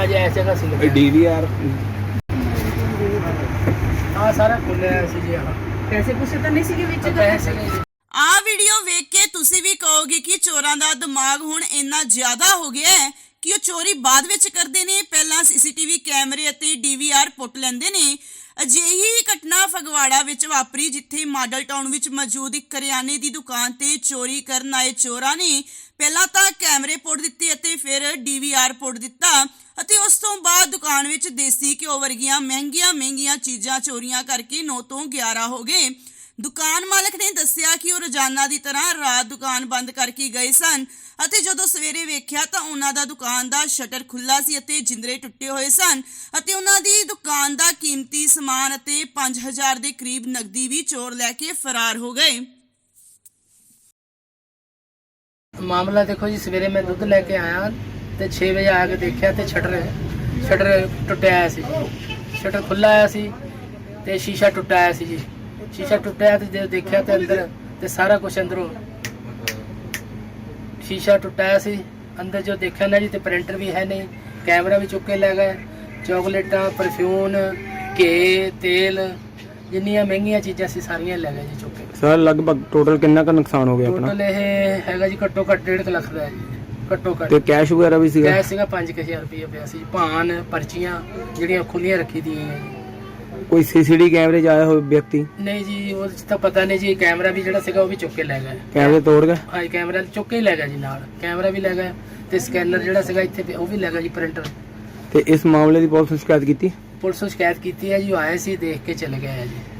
ਹਾਂਜੀ ਇਸ ਜਗ੍ਹਾ ਸੀ ਇਹ ਲੱਗਿਆ ਡੀਵੀਆਰ ਹਾਂ ਸਾਰਾ ਖੁੱਲਿਆ ਸੀ ਜੀ ਹਾਂ ਪੈਸੇ ਪੂਸੇ ਤਾਂ ਨਹੀਂ ਸੀਗੇ ਵਿੱਚ ਪੈਸੇ ਸੀਗੇ ਜੀ। ਆ ਵੀਡੀਓ ਵੇਖ ਕੇ ਤੁਸੀਂ ਵੀ ਕਹੋਗੇ ਕਿ ਚੋਰਾਂ ਦਾ ਦਿਮਾਗ ਹੁਣ ਇੰਨਾ ਜ਼ਿਆਦਾ ਹੋ ਗਿਆ ਹੈ ਕਿ ਉਹ ਚੋਰੀ ਬਾਅਦ ਵਿੱਚ ਕਰਦੇ ਨੇ। ਪਹਿਲਾਂ ਸੀਸੀਟੀਵੀ ਕੈਮਰੇ ਅਤੇ ਡੀਵੀਆਰ ਪੁੱਟ ਲੈਂਦੇ ਨੇ। ਅਜਿਹੀ ਘਟਨਾ ਫਗਵਾੜਾ ਵਿੱਚ ਵਾਪਰੀ ਜਿੱਥੇ ਮਾਡਲ ਟਾਊਨ ਵਿੱਚ ਮੌਜੂਦ ਇੱਕ ਕਰਿਆਨੇ ਦੀ ਦੁਕਾਨ ਤੇ ਚੋਰੀ ਕਰਨ ਆਏ ਚੋਰਾਂ ਨੇ ਪਹਿਲਾਂ ਤਾਂ ਕੈਮਰੇ ਪੁੱਟ ਦਿੱਤੇ ਅਤੇ ਫਿਰ ਡੀਵੀਆਰ ਪੁੱਟ ਦਿੱਤਾ। ਅਤੇ ਉਸ ਤੋਂ ਬਾਅਦ ਦੁਕਾਨ ਵਿੱਚ ਦੇਸੀ ਘਿਓ ਵਰਗੀਆਂ ਮਹਿੰਗੀਆਂ ਮਹਿੰਗੀਆਂ ਚੀਜ਼ਾਂ ਚੋਰੀਆਂ ਕਰਕੇ 9 ਤੋਂ 11 ਹੋ ਗਏ। ਦੁਕਾਨ ਮਾਲਕ ਨੇ ਦੱਸਿਆ ਕਿ ਉਹ ਰੋਜ਼ਾਨਾ ਦੀ ਤਰ੍ਹਾਂ ਰਾਤ ਦੁਕਾਨ ਬੰਦ ਕਰਕੇ ਗਏ ਸਨ ਅਤੇ ਜਦੋਂ ਸਵੇਰੇ ਵੇਖਿਆ ਤਾਂ ਉਹਨਾਂ ਦਾ ਦੁਕਾਨ ਦਾ ਸ਼ਟਰ ਖੁੱਲਾ ਸੀ ਅਤੇ ਜਿੰਦਰੇ ਟੁੱਟੇ ਹੋਏ ਸਨ ਅਤੇ ਉਹਨਾਂ ਦੀ ਦੁਕਾਨ ਦਾ ਕੀਮਤੀ ਸਮਾਨ ਅਤੇ 5000 ਦੇ ਕਰੀਬ ਨਕਦੀ ਵੀ ਚੋਰ ਲੈ ਕੇ ਫਰਾਰ ਹੋ ਗਏ। ਮਾਮਲਾ ਦੇਖੋ ਜੀ, ਸਵੇਰੇ ਮੈਂ ਦੁੱਧ ਲੈ ਕੇ ਆਇਆ ਤੇ 6 ਵਜੇ ਆ ਕੇ ਦੇਖਿਆ ਤੇ ਸ਼ਟਰ ਸ਼ਟਰ ਟੁੱਟਿਆ ਹੋਇਆ ਸੀ ਸ਼ਟਰ ਖੁੱਲਾ ਆਇਆ ਸੀ ਤੇ ਸ਼ੀਸ਼ਾ ਟੁੱਟਾ ਆਇਆ ਸੀ ਜੀ। ਸ਼ੀਸ਼ਾ ਟੁੱਟਿਆ ਤੇ ਜਦੋਂ ਦੇਖਿਆ ਤੇ ਅੰਦਰ ਤੇ ਸਾਰਾ ਕੁਝ ਅੰਦਰੋਂ ਸ਼ੀਸ਼ਾ ਟੁੱਟਾ ਆਇਆ ਸੀ। ਅੰਦਰ ਜੋ ਦੇਖਿਆ ਨਾ ਜੀ ਤੇ ਪ੍ਰਿੰਟਰ ਵੀ ਹੈ ਨਹੀਂ ਕੈਮਰਾ ਵੀ ਚੁੱਕ ਕੇ ਲੈ ਗਏ। ਚਾਕਲੇਟਾਂ ਪਰਫਿਊਨ ਘੇ ਤੇਲ ਜਿੰਨੀਆਂ ਮਹਿੰਗੀਆਂ ਚੀਜ਼ਾਂ ਸੀ ਸਾਰੀਆਂ ਲੈ ਗਏ ਜੀ ਚੁੱਕ ਕੇ। ਸਰ ਲਗਭਗ ਟੋਟਲ ਕਿੰਨਾ ਕੁ ਨੁਕਸਾਨ ਹੋ ਗਿਆ ਆਪਣਾ? ਟੋਟਲ ਇਹ ਹੈਗਾ ਜੀ ਘੱਟੋ ਘੱਟ 1.5 ਲੱਖ ਦਾ ਹੈ ਜੀ। ਘੱਟੋ ਘੱਟ। ਤੇ ਕੈਸ਼ ਵਗੈਰਾ ਵੀ ਸੀਗਾ? ਕੈਸ਼ ਸੀਗਾ 5000 ਰੁਪਏ ਪਿਆ ਸੀ। ਭਾਨ ਪਰਚੀਆਂ ਜਿਹੜੀਆਂ ਖੁੱਲੀਆਂ ਰੱਖੀ ਦੀਆਂ ਹੈ ਜੀ ਕੋਈ ਸੀਸੀਟੀ ਕੈਮਰੇ 'ਚ ਆਇਆ ਹੋਵੇ ਵਿਅਕਤੀ? ਨਹੀਂ ਜੀ ਉਹ ਤਾਂ ਪਤਾ ਨਹੀਂ ਜੀ ਕੈਮਰਾ ਵੀ ਜਿਹੜਾ ਸੀਗਾ ਉਹ ਵੀ ਚੁੱਕ ਕੇ ਲੈ ਗਏ। ਕੈਮਰੇ ਤੋੜ ਗਏ? ਹਾਂ ਕੈਮਰਾ ਚੁੱਕ ਕੇ ਹੀ ਲੈ ਗਿਆ ਜੀ ਨਾਲ। ਕੈਮਰਾ ਵੀ ਲੈ ਗਿਆ ਤੇ ਸਕੈਨਰ ਜਿਹੜਾ ਸੀਗਾ ਇੱਥੇ ਪਿਆ, ਉਹ ਵੀ ਲੈ ਗਿਆ ਜੀ ਪ੍ਰਿੰਟਰ ਤੇ ਇਸ ਮਾਮਲੇ ਦੀ ਪੁਲਿਸ ਨੂੰ ਸ਼ਿਕਾਇਤ ਕੀਤੀ? ਪੁਲਿਸ ਨੂੰ ਸ਼ਿਕਾਇਤ ਕੀਤੀ ਹੈ ਜੀ ਉਹ ਆਏ ਸੀ ਦੇਖ ਕੇ ਚਲੇ ਗਏ ਹੈ ਜੀ।